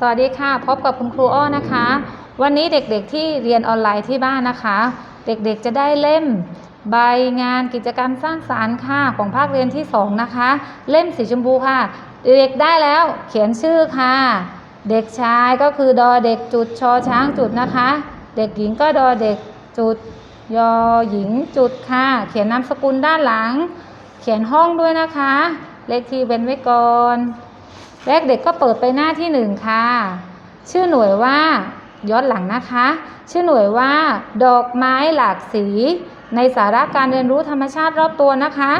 สวัสดีค่ะ พบกับคุณครูอ้อนะคะ วันนี้เด็กๆที่เรียนออนไลน์ที่บ้านนะคะ เด็กๆจะได้เล่มใบงานกิจกรรมสร้างสารรค์ค่ะของภาคเรียนที่สองนะคะ เล่มสีชมพูค่ะ เด็กได้แล้วเขียนชื่อค่ะ เด็กชายก็คือดอเด็กจุดชอช้างจุดนะคะ เด็กหญิงก็ดอเด็กจุดยอหญิงจุดค่ะ เขียนนามสกุลด้านหลัง เขียนห้องด้วยนะคะ เลขที่เป็นไว้ก่อน แรกเด็กก็เปิดไปหน้าที่หนึ่งค่ะ ชื่อหน่วยว่าย้อนหลังนะคะ ชื่อหน่วยว่า ดอกไม้หลากสี ในสาระการเรียนรู้ธรรมชาติรอบตัวนะคะ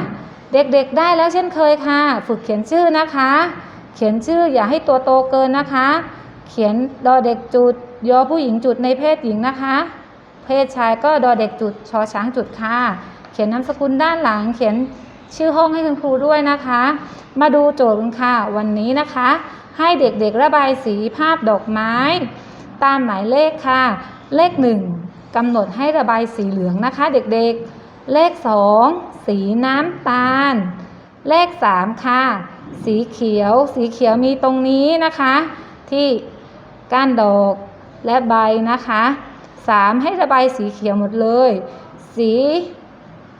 เด็กๆได้แล้วเช่นเคยค่ะ ฝึกเขียนชื่อนะคะ เขียนชื่ออย่าให้ตัวโตเกินนะคะ เขียนดอเด็กจุดยอผู้หญิงจุดในเพศหญิงนะคะ เพศชายก็ดอเด็กจุดชอช้างจุดค่ะ เขียนนามสกุลด้านหลังเขียน ชื่อห้องให้คุณครูด้วยนะคะ มาดูโจทย์กันค่ะ วันนี้นะคะ ให้เด็กๆระบายสีภาพดอกไม้ ตามหมายเลขค่ะ เลขหนึ่งกำหนดให้ระบายสีเหลืองนะคะ เด็กๆ เลขสองสีน้ำตาล เลขสามค่ะ สีเขียว สีเขียวมีตรงนี้นะคะ ที่ก้านดอกและใบนะคะสามให้ระบายสีเขียวหมดเลย สี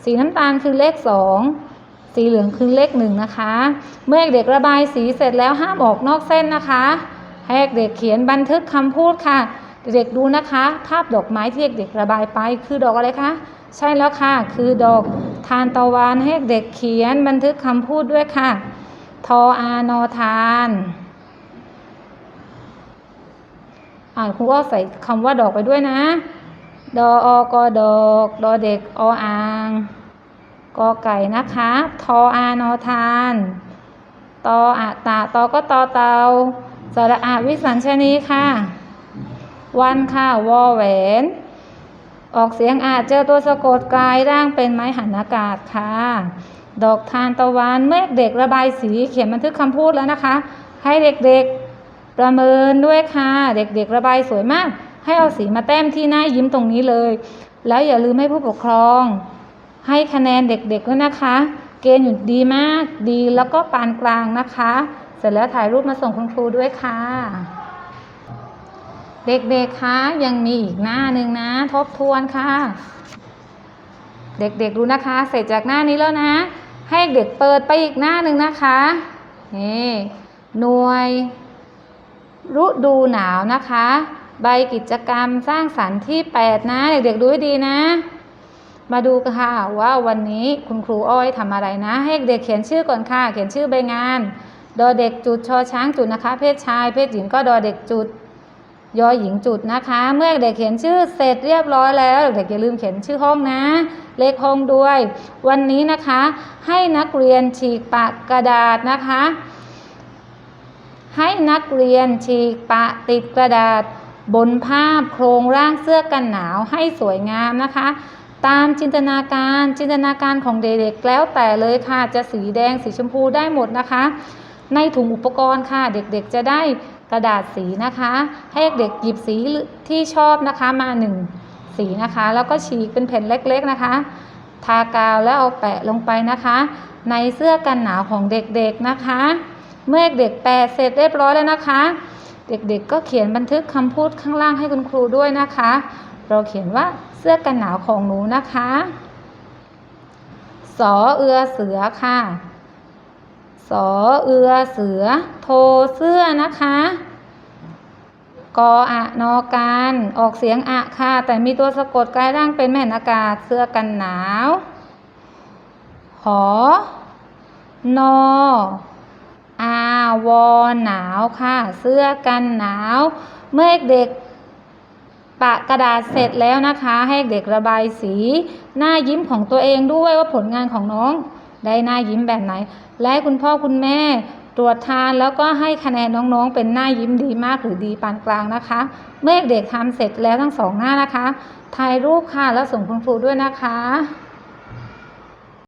สีน้ำตาลคือเลขสอง สีเหลืองคือเลขหนึ่งนะคะ เมื่อเด็กระบายสีเสร็จแล้วห้ามออกนอกเส้นนะคะให้เด็กเขียนบันทึกคำพูดค่ะ เด็กดูนะคะภาพดอกไม้ที่เด็กระบายไปคือดอกอะไรคะใช่แล้วค่ะ คือดอกทานตะวันให้เด็กเขียนบันทึกคำพูดด้วยค่ะ ทออานอทาน อ่านครูก็ใส่คำว่าดอกไปด้วยนะ ดออกอดอก ดอเด็กออ่าง กอไก่นะคะ ทออานอทานตออะตาตอก็ตอเตาสระอาวิสัญชนีค่ะ วันค่ะ วอแหวน ออกเสียงอาจเจอตัวสะกดกลายร่างเป็นไม้หันอากาศค่ะ ดอกทานตะวันเมื่อเด็กระบายสีเขียนบันทึกคำพูดแล้วนะคะ ให้เด็กๆประเมินด้วยค่ะ เด็กๆระบายสวยมาก ให้เอาสีมาแต้มที่หน้ายิ้มตรงนี้เลย แล้วอย่าลืมให้ผู้ปกครอง ให้คะแนนเด็กๆด้วยนะคะ เกณฑ์อยู่ดีมากดีแล้วก็ปานกลางนะคะ เสร็จแล้วถ่ายรูปมาส่งคุณครูด้วยค่ะ เด็กๆคะยังมีอีกหน้าหนึ่งนะ ทบทวนค่ะ เด็กๆดูนะคะ เสร็จจากหน้านี้แล้วนะ ให้เด็กเปิดไปอีกหน้าหนึ่งนะคะนี่หน่วย ฤดูหนาวนะคะ ใบกิจกรรมสร้างสรรค์ที่ 8 นะ เด็กๆดูให้ดีนะ มาดูกันค่ะว่าวันนี้คุณครูอ้อยทำอะไรนะ ให้เด็กเขียนชื่อก่อนค่ะ เขียนชื่อใบงาน ดอเด็กจุดชอช้างจุดนะคะ เพศชาย เพศหญิงก็ดอเด็กจุดยอหญิงจุดนะคะ เมื่อเด็กเขียนชื่อเสร็จเรียบร้อยแล้วเด็กอย่าลืมเขียนชื่อห้องนะ เลขห้องด้วย วันนี้นะคะ ให้นักเรียนฉีกปากกระดาษนะคะ ให้นักเรียนฉีกปะติดกระดาษ บนภาพโครงร่างเสื้อกันหนาวให้สวยงามนะคะ ตามจินตนาการจินตนาการของเด็กๆแล้วแต่เลยค่ะจะสีแดงสีชมพูได้หมดนะคะ ในถุงอุปกรณ์ค่ะ เด็กๆจะได้กระดาษสีนะคะ ให้เด็กหยิบสีที่ชอบนะคะมาหนึ่งสีนะคะ แล้วก็ฉีกเป็นแผ่นเล็กๆนะคะ ทากาวแล้วเอาแปะลงไปนะคะ ในเสื้อกันหนาวของเด็กๆนะคะ เมื่อเด็กแปะเสร็จเรียบร้อยแล้วนะคะ เด็กๆก็เขียนบันทึกคำพูดข้างล่างให้คุณครูด้วยนะคะ เราเขียนว่าเสื้อกันหนาวของหนูนะคะสอเอือเสือค่ะสอเอือเสือ โทเสื้อนะคะกออะนอการออกเสียงอะค่ะ แต่มีตัวสะกดกลายร่างเป็นแม่นอากาศเสื้อกันหนาว หอนออาวอหนาวค่ะ เสื้อกันหนาว เมื่อเด็ก ปะกระดาษเสร็จแล้วนะคะ ให้เด็กระบายสี หน้ายิ้มของตัวเองด้วยว่าผลงานของน้อง ได้หน้ายิ้มแบบไหน และคุณพ่อคุณแม่ตรวจทานแล้วก็ให้คะแนนน้องๆ เป็นหน้ายิ้มดีมากหรือดีปานกลางนะคะ เมื่อเด็กทำเสร็จแล้วทั้งสองหน้านะคะถ่ายรูปค่ะแล้วส่งคุณครูด้วยนะคะ